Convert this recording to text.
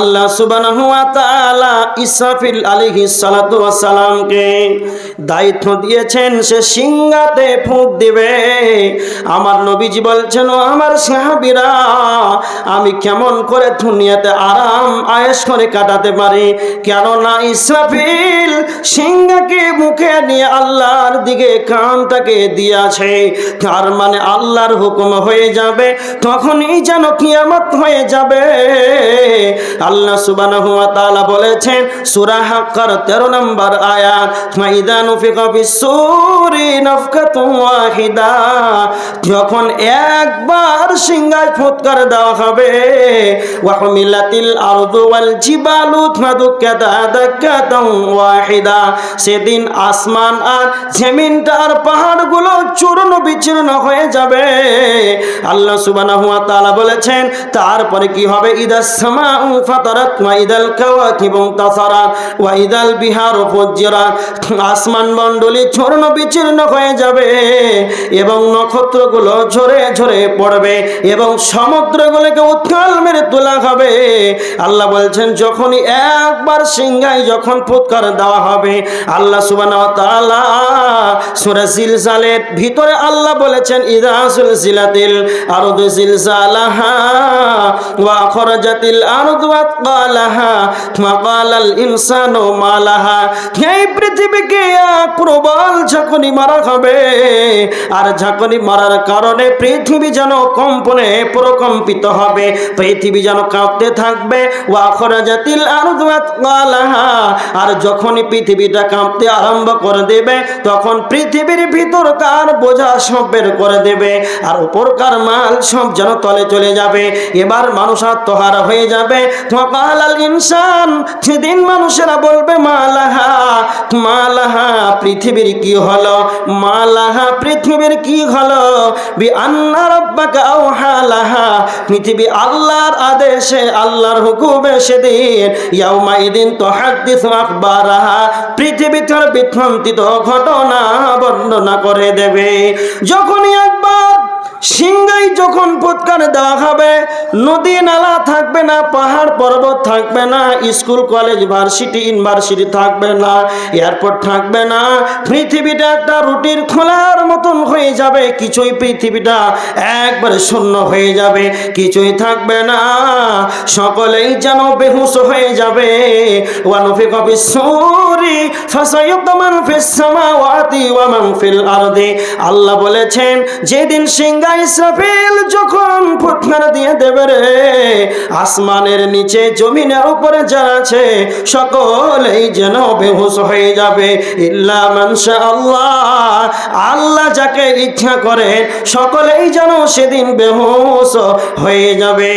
আল্লাহ সুবহানাহু ওয়া তাআলা ইসরাফিল সালামকে দায়িত্ব দিয়েছেন, সে সিংহাতে ফুঁক দিবে। আমার নবীজি বলছেন, ও আমার সাহাবীরা, আমি কেমন করে দুনিয়াতে আরাম, আয়েশ করে কাটাতে পারি? কেননা ইসরাফিল সিংহাকে মুখে নিয়ে আল্লাহর দিকে কানটাকে দিয়েছে। তার মানে আল্লাহর হুকুম হয়ে যাবে, তখনই যেন কিয়ামত হয়ে যাবে। আল্লাহ সুবহানাহু তাআলা বলেছেন, সূরা হাক্কার 13 নম্বর আয়াত ওয়াহিদা যখন একবার সিংহায় ফুৎকার দেওয়া হবে ওয়া হুমিলাতিল আরদু ওয়াল জিবালু ওয়াহিদা সেদিন আসমান আর জমিনটা পাহাড়গুলো চূর্ণ বিচূর্ণ হয়ে যাবে। আল্লাহ সুবহানাহু ওয়া তাআলা বলেছেন, তারপরে কি হবে? ইদাস সামাউ ফাতারাত ওয়া ইদাল কাওয়াকিবু তাসারাত ওয়া ইদাল বিহারু আসমান মণ্ডলী চূর্ণ বিচূর্ণ হয়ে যাবে এবং নক্ষত্রগুলো ঝরে ঝরে পড়বে এবং সমুদ্রগুলোকে উত্তাল মেরে তোলা হবে। আল্লাহ বলছেন, যখনই একবার সিংহায় যখন ফুৎকার দেওয়া হবে, আল্লাহ সুবহানাহু ভিতরে আল্লাহ বলেছেন, ইদা সুলসিলাতিল আরদু জিলজালাহা ওয়া প্রবল ঝাঁকুনি মারা হবে। আর ঝাঁকুনি মারার কারণে পৃথিবী যেন কম্পনে প্রকম্পিত হবে। পৃথিবী যেন কাঁপতে থাকবে। ওয়া খরাজাতিল আরদু আতকালাহা আর যখনই পৃথিবীটা কাঁপতে আরম্ভ করে দেবে, তখন পৃথিবীর ভিতরকার বোঝা সব বের করে দেবে। আর উপরকার মাল সব যেন তলে চলে যাবে। এবার মানুষ আত্মহারা হয়ে যাবে। আল ইনসান, সেদিন মানুষেরা বলবে, মালাহা মালাহা, পৃথিবীর কি হলো? মালাহা, পৃথিবীর কি হলো? বি আন্না পৃথিবী আল্লাহর আদেশে, আল্লাহর হুকুমে সেদিন ইয়াউমাইদিন তুহাদ্দিসু আখবারাহা পৃথিবী তার বিভ্রান্তিত ঘটনা বর্ণনা করে দেবে। যখনই যখন ফুৎকার দেওয়া হবে, নদী নালা থাকবে না, পাহাড় পর্বত থাকবে না, স্কুল, কলেজ, ভার্সিটি, ইউনিভার্সিটি থাকবে না, এয়ারপোর্ট থাকবে না, পৃথিবীটা একটা রুটির খোলার মতন হয়ে যাবে, কিছুই পৃথিবীটা একবারে শূন্য হয়ে যাবে, কিছুই থাকবে না, সকলেই যেন বেহুশ হয়ে যাবে। ওয়ানুফি কবি সুরি ফাসায়ুকমান ফিস সামাওয়াতি ওয়া ফিল আরদি। আল্লাহ বলেছেন, যেদিন সিংহা ইসরাফিল যখন ফুটকার দিয়ে দেবে রে, আসমানের নিচে, জমিনের উপরে যারা আছে, সকলেই যেন বেহুশ হয়ে যাবে। ইল্লা মানসা আল্লাহ। আল্লাহ যাকে ইচ্ছা করে, সকলেই যেন সেদিন বেহুশ হয়ে যাবে।